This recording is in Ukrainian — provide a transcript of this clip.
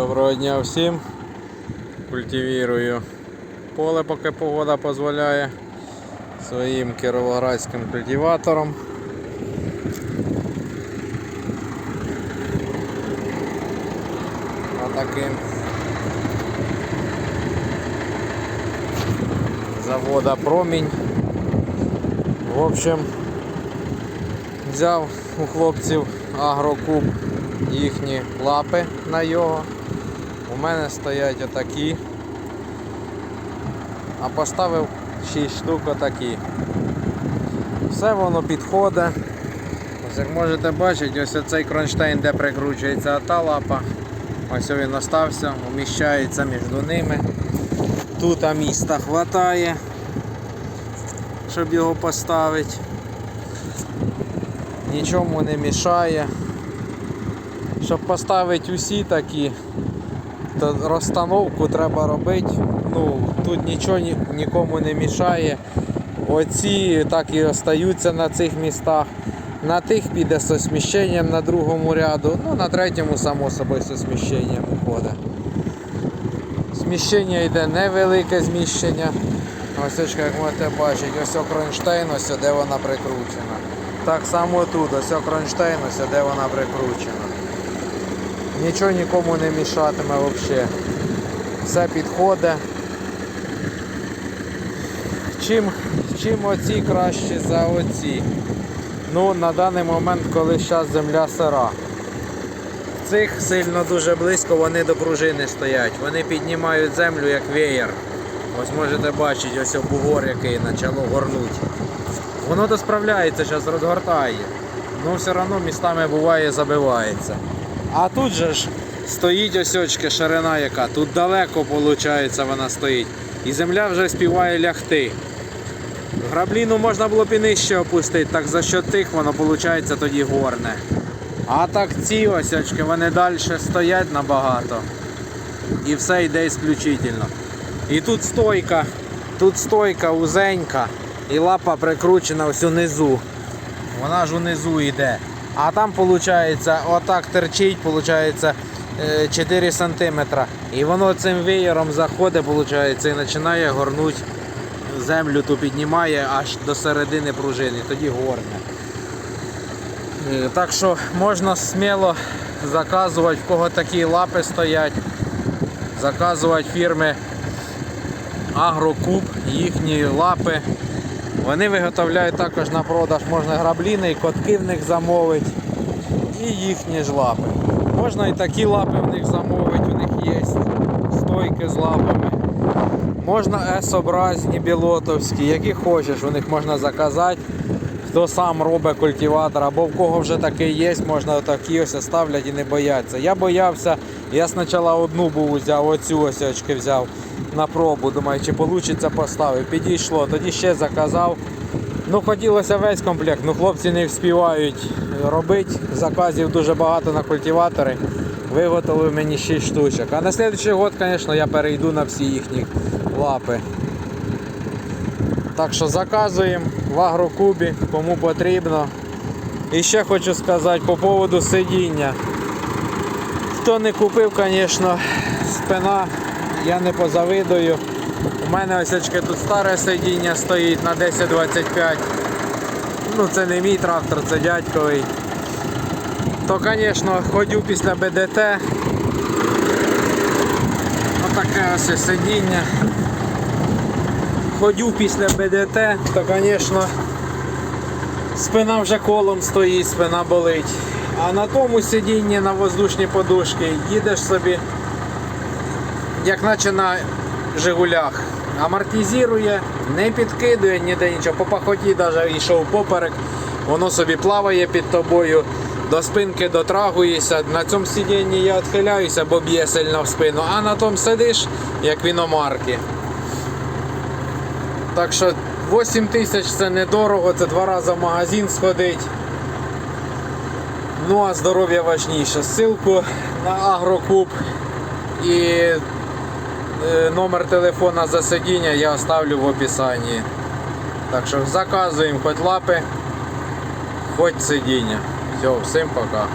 Доброго дня всім. Культивірую поле, поки погода дозволяє своїм кіровоградським культиватором. Отаким. Завода промінь. В общем, взяв у хлопців агрокуб їхні лапи на його. У мене стоять отакі. А поставив 6 штук отакі. Все воно підходить. Ось як можете бачити, ось цей кронштейн, де прикручується та лапа. Ось він остався, уміщається між ними. Тут міста хватає, щоб його поставити. Нічому не мішає. Щоб поставити усі такі, розстановку треба робити. Ну, тут нічого ні- нікому не мішає. Оці так і остаються на цих містах. На тих піде з осміщенням на другому ряду, ну на третьому само собою з осміщенням уходить. Зміщення йде невелике зміщення. Ось як можете бачити, ось кронштейн, ось де вона прикручена. Так само тут, ось кронштейн, ось де вона прикручена. Нічого нікому не мішатиме взагалі. Все підходить. Чим, чим оці кращі за оці? Ну, на даний момент, коли зараз земля сира. В цих сильно дуже близько вони до пружини стоять. Вони піднімають землю як веєр. Ось можете бачити, ось бугор який почало горнути. Воно то справляється, зараз розгортає. Ну все одно містами буває забивається. А тут же ж стоїть осьочки, ширина яка. Тут далеко виходить, вона стоїть. І земля вже співає лягти. Грабліну можна було б і нижче опустити, так за що тих воно виходить тоді горне. А так ці ось вони далі стоять набагато. І все йде ісключительно. І тут стойка, тут стойка узенька, і лапа прикручена ось унизу. Вона ж унизу йде. А там виходить, отак терчить, виходить 4 см. І воно цим веєром заходить, виходить, і починає горнути землю, ту піднімає аж до середини пружини, тоді горне. Е, Так що можна сміло заказувати, в кого такі лапи стоять, заказувати фірми Агрокуб, їхні лапи. Вони виготовляють також на продаж, можна грабліни, і котки в них замовити. І їхні ж лапи. Можна і такі лапи в них замовити, у них є стойки з лапами. Можна S-образні білотовські, які хочеш, у них можна заказати. Хто сам робить культиватор, або в кого вже такий є, можна такі ось ставлять і не бояться. Я боявся, я спочатку одну був взяв, оцю ось очки взяв на пробу. Думаю, чи вийде поставив. Підійшло, тоді ще заказав. Ну, хотілося весь комплект, ну хлопці не вспівають робити. Заказів дуже багато на культиватори. Виготовив мені 6 штучок. А на наступний год, звісно, я перейду на всі їхні лапи. Так що заказуємо в агрокубі, кому потрібно. І ще хочу сказати по поводу сидіння. Хто не купив, звісно, спина, я не позавидую. У мене ось очки тут старе сидіння стоїть на 1025. Ну це не мій трактор, це дядьковий. То, звісно, ходю після БДТ. Отаке ось сидіння. Ходю після БДТ, то, звісно, спина вже колом стоїть, спина болить. А на тому сидінні на воздушній подушці їдеш собі, як наче на Жигулях. Амортизує, не підкидує ніде нічого. По пахоті навіть йшов поперек, воно собі плаває під тобою, до спинки дотрагуєшся. На цьому сидінні я відхиляюся, бо б'є сильно в спину, а на тому сидиш, як в іномарки. Так що 8 тисяч це недорого, це два рази в магазин сходить. Ну а здоров'я важніше. Ссылку на Агрокуб і номер телефона за сидіння я оставлю в описанні. Так що заказуємо хоч лапи, хоч сидіння. Все, всім пока.